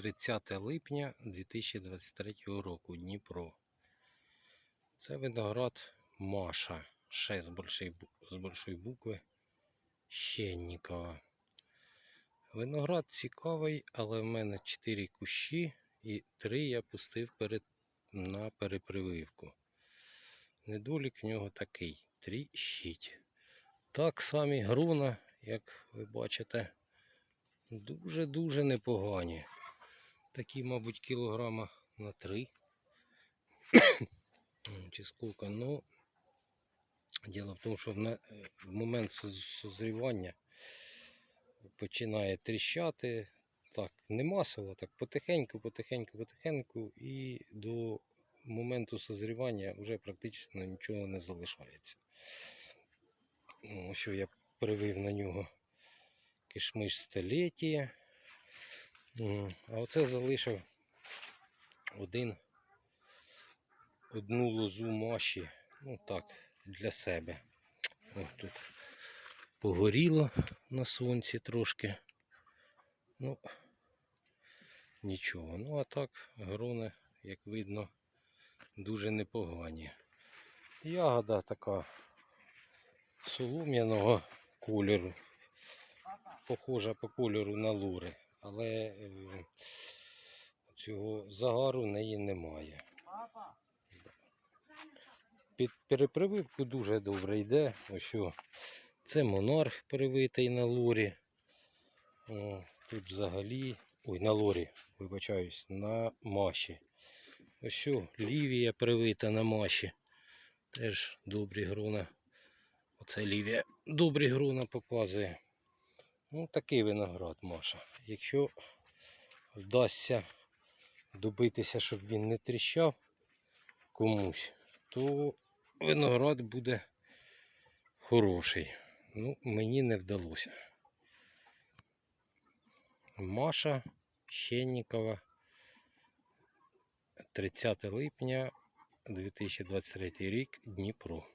30 липня 2023 року, Дніпро. Це виноград Маша. Ще з большої, з большої букви Щеннікова. Виноград цікавий, але в мене 4 кущі і 3 я пустив перед, на перепрививку. Недолік в нього такий тріщить. Так самі груна, як ви бачите, дуже-дуже непогані. Такі, мабуть, кілограма на 3. Чи скільки, ну, діло в тому, що в, момент созрівання починає тріщати. Так, не масово, так потихеньку, потихеньку, потихеньку, і до моменту созрівання вже практично нічого не залишається. Ну, що я привив на нього кишмиш століття. А оце залишив один, одну лозу маші, ну так, для себе. О, тут погоріло на сонці трошки. Ну, нічого. Ну, а так, грони, як видно, дуже непогані. Ягода така солом'яного кольору. Похожа по кольору на лури, але е, цього загару в неї немає. Під перепрививку дуже добре йде. Ось це монарх привитий на лорі. О, тут взагалі. Ой, на лорі, вибачаюсь, на маші. Ось о, лівія привита на маші. Теж добрі грона. Оце лівія добрі грона показує. Ну, такий виноград, Маша. Якщо вдасться добитися, щоб він не тріщав комусь, то виноград буде хороший. Ну, мені не вдалося. Маша Щеннікова, 30 липня 2023 рік, Дніпро.